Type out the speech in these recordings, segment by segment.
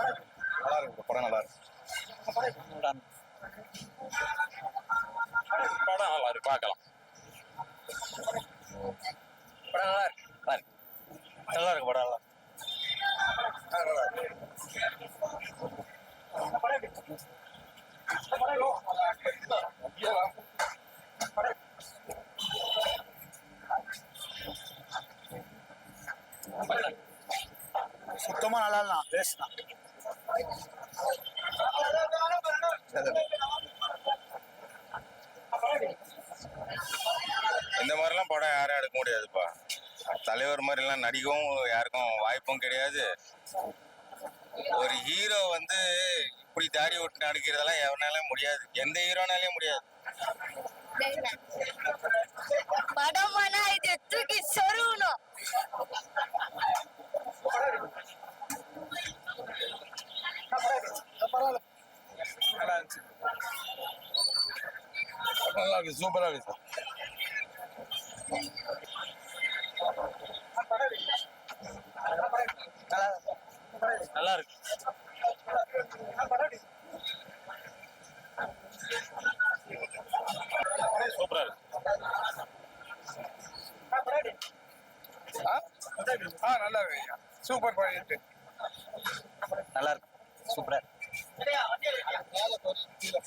நல்லா இருக்கு படம் நல்லா இருக்கு படம் நல்லா இருக்கு பார்க்கலாம். படம் நல்லா இருக்கு நல்லா இருக்கு நல்லா இருக்கு படம் நல்லா. இருக்கு. சுத்தமா நல்லா இல்லை வேஸ்ட் தான் இந்த மாதிரிலாம் படம் யாரும் எடுக்க முடியாதுப்பா. தலைவர் மாதிரிலாம் நடிக்கவும் யாருக்கும் வாய்ப்பும் கிடையாது. ஒரு ஹீரோ வந்து இப்படி தாடி விட்டு நடிக்கிறதெல்லாம் எவனாலும் முடியாது. எந்த ஹீரோனாலையும் முடியாது. படம் பண்ணா இது தூக்கி சொருகணும் நல்லா இருந்துச்சு நல்லா இருக்கு சூப்பரா இருக்கு சார் நல்லா இருக்கு. சூப்பரா இருக்கு ஆ நல்லா இருக்கு சூப்பர் பண்ணிட்டு நல்லா இருக்கு. சூப்பரா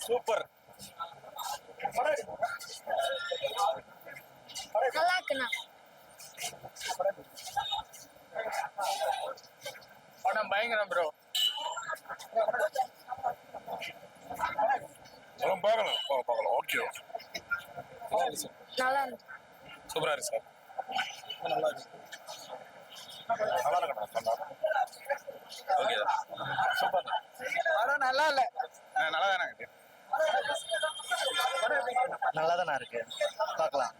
சூப்பர் நல்லா இருக்குண்ணா படம் பயங்கரம் ப்ரோ படம் பார்க்கலாம் பா- பார்க்கலாம். ஓகே நல்லா இருக்கு. சூப்பரா இருக்கு சார் நல்லா இருக்கு நல்லா இருக்கணும் ஓகே சூப்பர் படம் நல்லா இல்ல நல்லா தானே நல்லா தானே இருக்கு பார்க்கலாம்.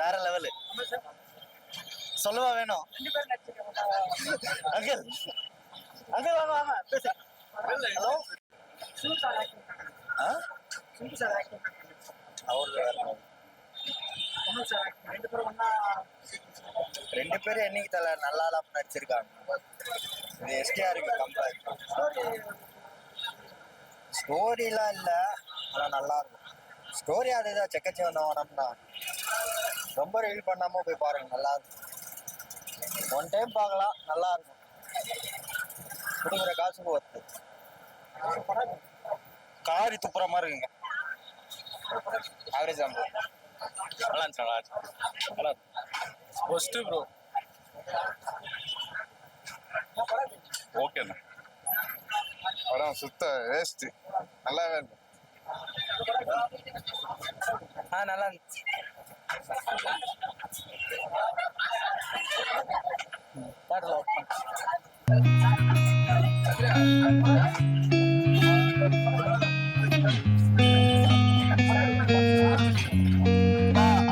வேற லெவலு சொல்லவா வேணும்? அங்கிள். அங்கிள் வாங்க வாங்க. பேச ஹலோ அவரு ரெண்டு பேரும் என்னைக்கு தலை நல்லா தான் நடிச்சிருக்காங்க. இது எஸ்டிஆருக்கு கம்பேர் ஸ்டோரிலாம் இல்லை ஆனால் நல்லா இருக்கும். ஸ்டோரி அது அதுதான் செக்கச்சி வந்தவனம்னா ரொம்ப ரீல் பண்ணாம போய் பாருங்க நல்லா இருக்கும். ஒன் டைம் பார்க்கலாம் நல்லா இருக்கும். கொடுக்குற காசுக்கு ஒத்து காரி துப்புற மாதிரி இருக்குங்க. ஆவரேஜ் தான். நல்லா இருந்துச்சு நல்லா இருந்துச்சு. நல்லா ப்ரோ ஓகேண்ணா படம் சுத்த வேஸ்ட் நல்லாவே இல்லை. ஆ நல்லா இருந்துச்சு.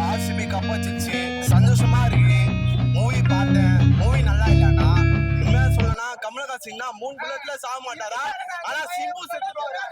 ஆர்சிபி கப் வச்சிருச்சு. சந்தோஷமா இருக்கு. மூவி பார்த்தேன். மூவி நல்லா இல்லைன்னா உண்மையா சொல்லனா கமலஹாசன் மூணு புல்லட்ல சாக மாட்டாரா? ஆனா சிம்பு செத்துருவாரு?